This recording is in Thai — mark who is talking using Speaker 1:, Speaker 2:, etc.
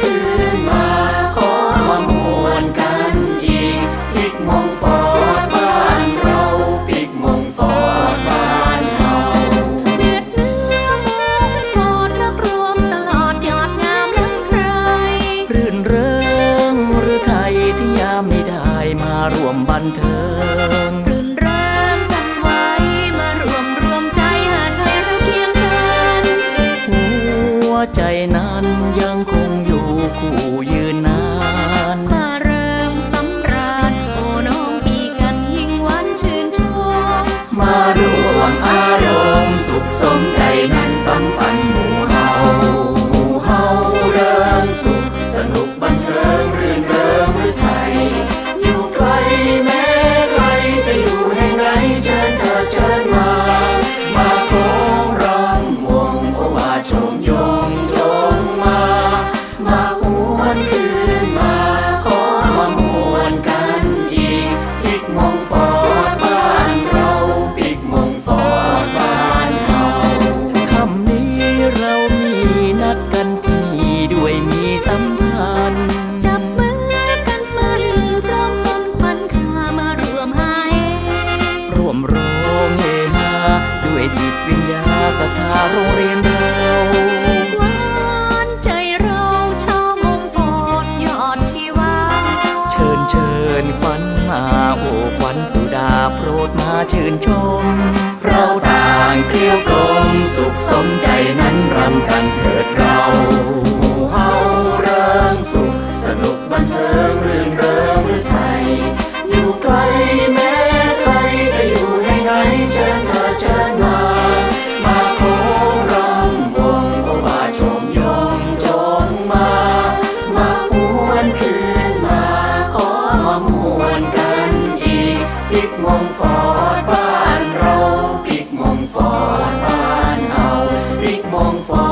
Speaker 1: คืนมาขอมามกันอีกปิกมงฟอดบ้านเราปิกมงฟอดบ้านเรา
Speaker 2: เดือดเนื้อมองโปรดรักรวมตลอดยอดงามลังใคร
Speaker 1: รื่นเริงหรือไทยที่ยามไได้มารวมบันเทิงใจนั้นยังคงอยู่ ม
Speaker 2: าเริ่สำราญโอ้น้องปีกันยิ่งหวานชื่นชม
Speaker 1: มารวมอารมณ์สุขสมใจนะ สัมพันธ์จั
Speaker 2: บมือกันมันพร้อมต้นควันขามารวมหาย
Speaker 1: ร่วมร้องเฮฮาด้วยจิตวิญญาศรัทธาโรงเรียนเรา
Speaker 2: หวานใจเราชาวมงฟอดยอดชีวา
Speaker 1: เชิญเชิญควันมาโอ้ควันสุดาโปรดมาชื่นชม เราต่างเกลียวกลมสุขสมใจนั้นรำกันเถิดเรา งฟอดบ้านเรา ปิกมงฟอดบ้านเฮาปิกมงฟอด